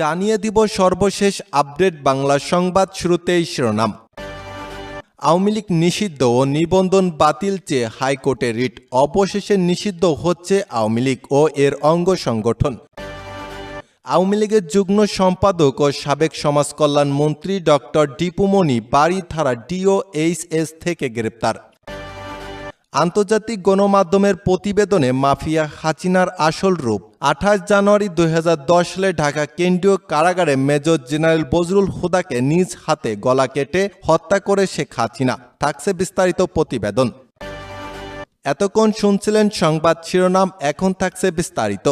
জানিয়ে দিব সর্বশেষ আপডেট বাংলা সংবাদ শুরুতেই শিরোনাম। আওয়ামী লীগ নিষিদ্ধ ও নিবন্ধন বাতিল চেয়ে হাইকোর্টে রিট। অবশেষে নিষিদ্ধ হচ্ছে আওয়ামী লীগ ও এর অঙ্গ সংগঠন। আওয়ামী লীগের যুগ্ম সম্পাদক ও সাবেক সমাজ কল্যাণ মন্ত্রী ডক্টর ডিপুমণি থানা ডিওএইচএস থেকে গ্রেপ্তার। আন্তর্জাতিক গণমাধ্যমের প্রতিবেদনে মাফিয়া হাসিনার আসল রূপ। আঠাশ জানুয়ারি দুই হাজার দশ সালে ঢাকা কেন্দ্রীয় কারাগারে মেজর জেনারেল বজরুল হুদাকে নিজ হাতে গলা কেটে হত্যা করে শেখ হাসিনা। থাকছে বিস্তারিত প্রতিবেদন। এতক্ষণ শুনছিলেন সংবাদ শিরোনাম, এখন থাকছে বিস্তারিত।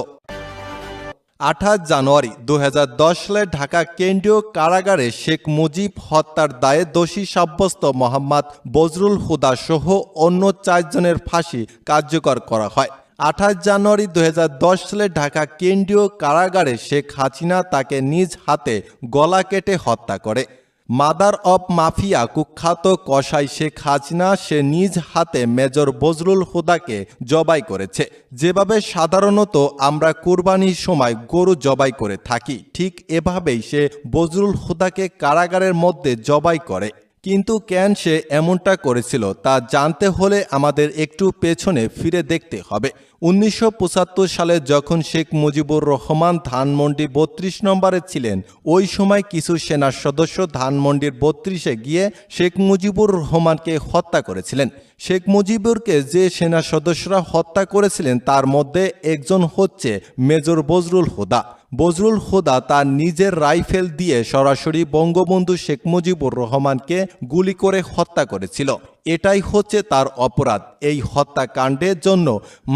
আঠাশ জানুয়ারি দুহাজার দশ সালে ঢাকা কেন্দ্রীয় কারাগারে শেখ মুজিব হত্যার দায়ে দোষী সাব্যস্ত মোহাম্মদ বজরুল হুদা সহ অন্য চারজনের ফাঁসি কার্যকর করা হয়। আঠাশ জানুয়ারি দুহাজার দশ সালে ঢাকা কেন্দ্রীয় কারাগারে শেখ হাসিনা তাকে নিজ হাতে গলা কেটে হত্যা করে। মাদার অব মাফিয়া কুখ্যাত কসাই শেখ হাসিনা, সে নিজ হাতে মেজর বজরুল হুদাকে জবাই করেছে। যেভাবে সাধারণত আমরা কুরবানির সময় গরু জবাই করে থাকি, ঠিক এভাবেই সে বজরুল হুদাকে কারাগারের মধ্যে জবাই করে। কিন্তু কেন সে এমনটা করেছিল তা জানতে হলে আমাদের একটু পেছনে ফিরে দেখতে হবে। উনিশশো পঁচাত্তর সালে যখন শেখ মুজিবুর রহমান ধানমন্ডি বত্রিশ নম্বরে ছিলেন, ওই সময় কিছু সেনার সদস্য ধানমন্ডির বত্রিশে গিয়ে শেখ মুজিবুর রহমানকে হত্যা করেছিলেন। শেখ মুজিবুরকে যে সেনা সদস্যরা হত্যা করেছিলেন, তার মধ্যে একজন হচ্ছে মেজর বজরুল হুদা। বজরুল হুদা তার নিজের রাইফেল দিয়ে সরাসরি বঙ্গবন্ধু শেখ মুজিবুর রহমানকে গুলি করে হত্যা করেছিল। এটাই হচ্ছে তার অপরাধ। এই হত্যাকাণ্ডের জন্য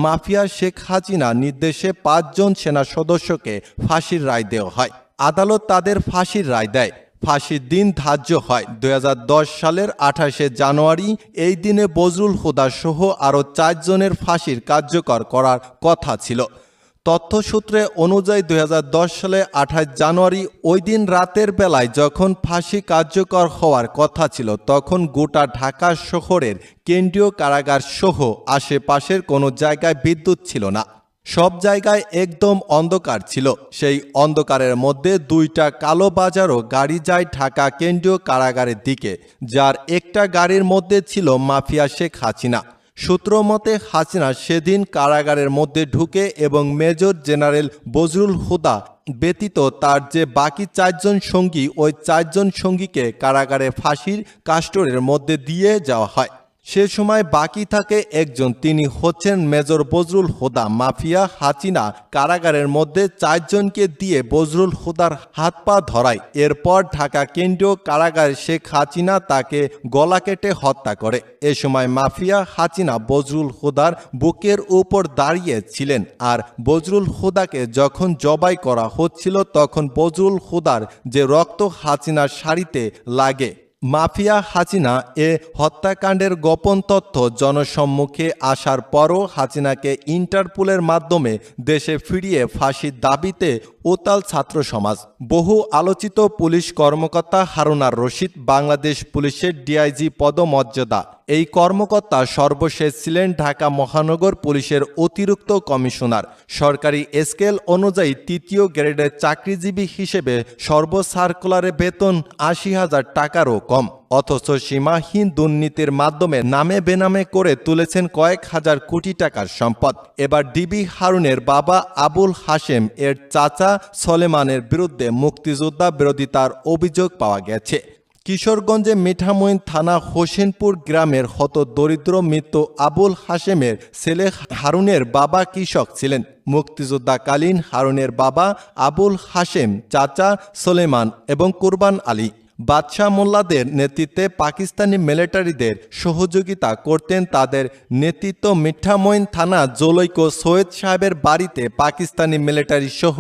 মাফিয়া শেখ হাসিনা নির্দেশে পাঁচজন সেনা সদস্যকে ফাঁসির রায় দেওয়া হয়। আদালত তাদের ফাঁসির রায় দেয়। ফাঁসির দিন ধার্য হয়। দু হাজার দশ সালের আঠাশে জানুয়ারি এই দিনে বজরুল হুদা সহ আরও চারজনের ফাঁসির কার্যকর করার কথা ছিল। তথ্যসূত্রে অনুযায়ী দুই হাজার দশ সালে আঠাশ জানুয়ারি ওই দিন রাতের বেলায় যখন ফাঁসি কার্যকর হওয়ার কথা ছিল, তখন গোটা ঢাকা শহরের কেন্দ্রীয় কারাগার সহ আশেপাশের কোনো জায়গায় বিদ্যুৎ ছিল না। সব জায়গায় একদম অন্ধকার ছিল। সেই অন্ধকারের মধ্যে দুইটা কালো বাজারও গাড়ি যায় ঢাকা কেন্দ্রীয় কারাগারের দিকে, যার একটা গাড়ির মধ্যে ছিল মাফিয়া শেখ হাসিনা। সূত্র মতে, হাসিনা সেদিন কারাগারের মধ্যে ঢুকে এবং মেজর জেনারেল বজরুল হুদা ব্যতীত তার যে বাকি চারজন সঙ্গী, ওই চারজন সঙ্গীকে কারাগারে ফাঁসির কাস্টরের মধ্যে দিয়ে যাওয়া হয়। সে সময় বাকি থাকে একজন। তিনি হচ্ছেন মেজর বজরুল হুদা মাফিয়া হাসিনা কারাগারের মধ্যে চারজনকে দিয়ে বজরুল হুদার হাত পা ধরায়। এরপর ঢাকা কেন্দ্রীয় কারাগারে শেখ হাসিনা তাকে গলা কেটে হত্যা করে। এ সময় মাফিয়া হাসিনা বজরুল হুদার বুকের উপর দাঁড়িয়ে ছিলেন আর বজরুল হুদাকে যখন জবাই করা হচ্ছিল তখন বজরুল হুদার যে রক্ত হাসিনার শাড়িতে লাগে মাফিয়া হাসিনা এ হত্যাকাণ্ডের গোপন তথ্য জনসম্মুখে আসার পরও হাসিনাকে ইন্টারপোলের মাধ্যমে দেশে ফিরিয়ে ফাঁসির দাবিতে উতাল ছাত্র সমাজ। বহু আলোচিত পুলিশ কর্মকর্তা হারুনার রশিদ বাংলাদেশ পুলিশের ডিআইজি পদমর্যাদা। এই কর্মকর্তা সর্বশেষ ছিলেন ঢাকা মহানগর পুলিশের অতিরিক্ত কমিশনার। সরকারি স্কেল অনুযায়ী তৃতীয় গ্রেডের চাকরিজীবী হিসেবে সর্বসার্কুলারে বেতন আশি হাজার টাকারও কম। অথচ সীমাহীন দুর্নীতির মাধ্যমে নামে বেনামে করে তুলেছেন কয়েক হাজার কোটি টাকার সম্পদ। এবার ডিবি হারুনের বাবা আবুল হাশেম এর চাচা সলেমানের বিরুদ্ধে মুক্তিযোদ্ধা বিরোধিতার অভিযোগ পাওয়া গেছে। কিশোরগঞ্জে মিঠামইন থানা হোসেনপুর গ্রামের হত দরিদ্র মৃত্যু আবুল হাশেমের ছেলে হারুনের বাবা কৃষক ছিলেন। মুক্তিযোদ্ধাকালীন হারুনের বাবা আবুল হাশেম, চাচা সোলেমান এবং কুরবান আলী। বাদশাহ মোল্লাদের নেতৃত্বে পাকিস্তানি মিলিটারিদের সহযোগিতা করতেন তাদের নেতৃত্ব মিঠামইন থানা জলৈক সৈয়দ সাহেবের বাড়িতে পাকিস্তানি মিলিটারি সহ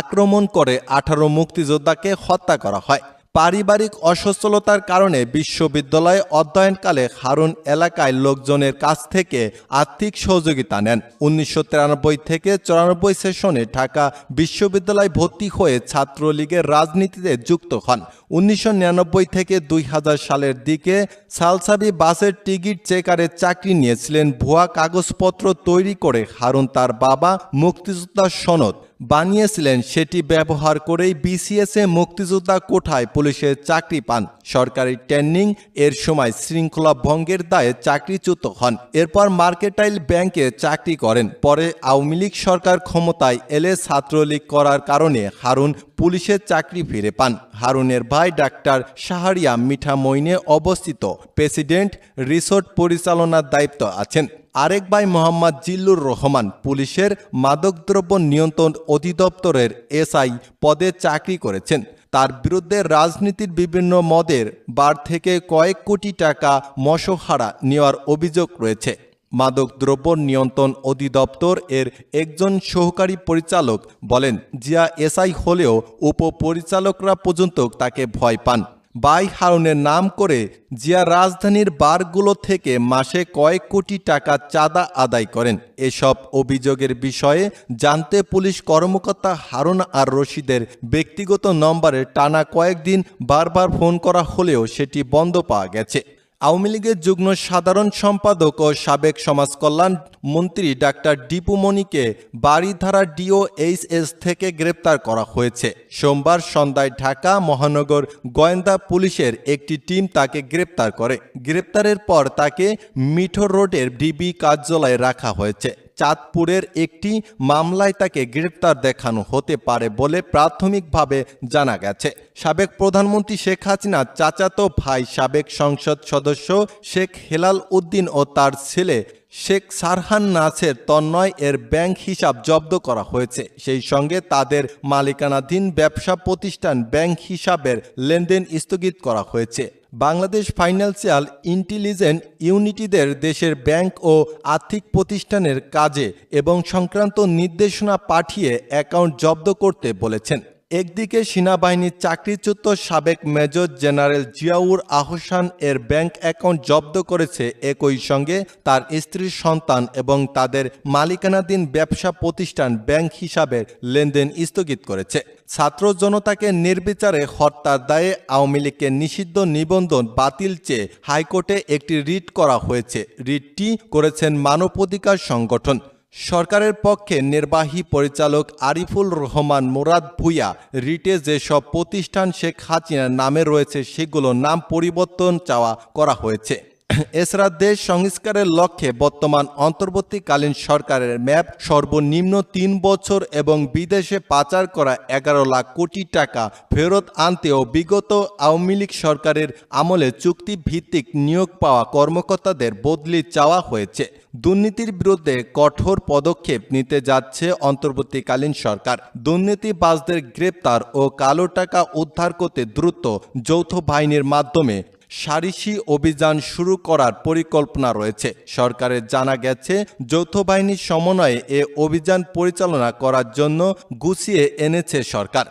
আক্রমণ করে আঠারো মুক্তিযোদ্ধাকে হত্যা করা হয়। পারিবারিক অসচ্ছলতার কারণে বিশ্ববিদ্যালয়ে অধ্যয়নকালে হারুন এলাকায় লোকজনের কাছ থেকে আর্থিক সহযোগিতা নেন। উনিশশো তিরানব্বই থেকে চুরানব্বই সেশনে ঢাকা বিশ্ববিদ্যালয়ে ভর্তি হয়ে ছাত্রলীগের রাজনীতিতে যুক্ত হন। উনিশশো নিরানব্বই থেকে দুই হাজার সালের দিকে সালসাবি বাসের টিকিট চেকারের চাকরি নিয়েছিলেন। ভুয়া কাগজপত্র তৈরি করে হারুন তার বাবা মুক্তিযোদ্ধা সনদ বানিয়েছিলেন, সেটি ব্যবহার করেই বিসিএসএ মুক্তিযোদ্ধা কোঠায় পুলিশের চাকরি পান। সরকারি ট্রেনিং এর সময় শৃঙ্খলা ভঙ্গের দায়ে চাকরিচ্যুত হন। এরপর মার্কেটাইল ব্যাংকে চাকরি করেন। পরে আওয়ামী লীগ সরকার ক্ষমতায় এলে ছাত্রলীগ করার কারণে হারুন পুলিশের চাকরি ফিরে পান। হারুনের ভাই ডাক্তার শাহরিয়া মিঠামইনে অবস্থিত প্রেসিডেন্ট রিসোর্ট পরিচালনার দায়িত্ব আছেন। আরেক ভাই মোহাম্মদ জিল্লুর রহমান পুলিশের মাদকদ্রব্য নিয়ন্ত্রণ অধিদপ্তরের এসআই পদে চাকরি করেছেন। তার বিরুদ্ধে রাজনীতির বিভিন্ন মদের বার থেকে কয়েক কোটি টাকা মশহারা নেওয়ার অভিযোগ রয়েছে। মাদকদ্রব্য নিয়ন্ত্রণ অধিদপ্তর এর একজন সহকারী পরিচালক বলেন, জিয়া এসআই হলেও উপপরিচালকরা পর্যন্ত তাকে ভয় পান। বাই হারুনের নাম করে জিয়া রাজধানীর বারগুলো থেকে মাসে কয়েক কোটি টাকা চাঁদা আদায় করেন। এসব অভিযোগের বিষয়ে জানতে পুলিশ কর্মকর্তা হারুন আর রশিদের ব্যক্তিগত নম্বরে টানা কয়েকদিন বারবার ফোন করা হলেও সেটি বন্ধ পাওয়া গেছে। আওয়ামী যুগ্ম সাধারণ সম্পাদক ও সাবেক সমাজ কল্যাণ মন্ত্রী ডাক্তার ডিপু মণিকে বাড়িধারা ডিওএইচএস থেকে গ্রেপ্তার করা হয়েছে। সোমবার সন্ধ্যায় ঢাকা মহানগর গোয়েন্দা পুলিশের একটি টিম তাকে গ্রেপ্তার করে। গ্রেপ্তারের পর তাকে মিঠো রোডের ডিবি কার্যালয়ে রাখা হয়েছে। চাঁদপুরের একটি মামলায় তাকে গ্রেপ্তার দেখানো হতে পারে বলে প্রাথমিকভাবে জানা গেছে। সাবেক প্রধানমন্ত্রী শেখ হাসিনা, চাচাতো ভাই সাবেক সংসদ সদস্য শেখ হেলাল উদ্দিন ও তার ছেলে শেখ সারহান নাসের তন্ময় এর ব্যাংক হিসাব জব্দ করা হয়েছে। সেই সঙ্গে তাদের মালিকানাধীন ব্যবসা প্রতিষ্ঠান ব্যাংক হিসাবের লেনদেন স্থগিত করা হয়েছে। বাংলাদেশ ফাইন্যান্সিয়াল ইন্টেলিজেন্ট ইউনিটিদের দেশের ব্যাংক ও আর্থিক প্রতিষ্ঠানের কাজে এবং সংক্রান্ত নির্দেশনা পাঠিয়ে অ্যাকাউন্ট জব্দ করতে বলেছেন। একদিকে সেনাবাহিনীর চাকরিচ্যুত সাবেক মেজর জেনারেল জিয়াউর আহসান এর ব্যাংক অ্যাকাউন্ট জব্দ করেছে একই সঙ্গে তার স্ত্রীর সন্তান এবং তাদের মালিকানাধীন ব্যবসা প্রতিষ্ঠান ব্যাংক হিসাবে লেনদেন স্থগিত করেছে। ছাত্র জনতাকে নির্বিচারে হত্যার দায়ে আওয়ামী লীগকে নিষিদ্ধ নিবন্ধন বাতিল চেয়ে হাইকোর্টে একটি রিট করা হয়েছে। রিটটি করেছেন মানবাধিকার সংগঠন। সরকারের পক্ষে নির্বাহী পরিচালক আরিফুল রহমান মুরাদ ভুইয়া রিটে যেসব প্রতিষ্ঠান শেখ হাসিনার নামে রয়েছে সেগুলো নাম পরিবর্তন চাওয়া করা হয়েছে। এছাড়া দেশ সংস্কারের লক্ষ্যে বর্তমান অন্তর্বর্তীকালীন সরকারের ম্যাপ সর্বনিম্ন তিন বছর এবং বিদেশে পাচার করা এগারো লাখ কোটি টাকা ফেরত আনতেও বিগত আওয়ামী লীগ সরকারের আমলে চুক্তিভিত্তিক নিয়োগ পাওয়া কর্মকর্তাদের বদলি চাওয়া হয়েছে। দুর্নীতির বিরুদ্ধে কঠোর পদক্ষেপ নিতে যাচ্ছে অন্তর্বর্তীকালীন সরকার। দুর্নীতিবাজদের গ্রেপ্তার ও কালো টাকা উদ্ধার করতে দ্রুত যৌথ বাহিনীর মাধ্যমে সারিসি অভিযান শুরু করার পরিকল্পনা রয়েছে। সরকারের জানা গেছে, যৌথ বাহিনীর সমন্বয়ে এ অভিযান পরিচালনা করার জন্য গুছিয়ে এনেছে সরকার।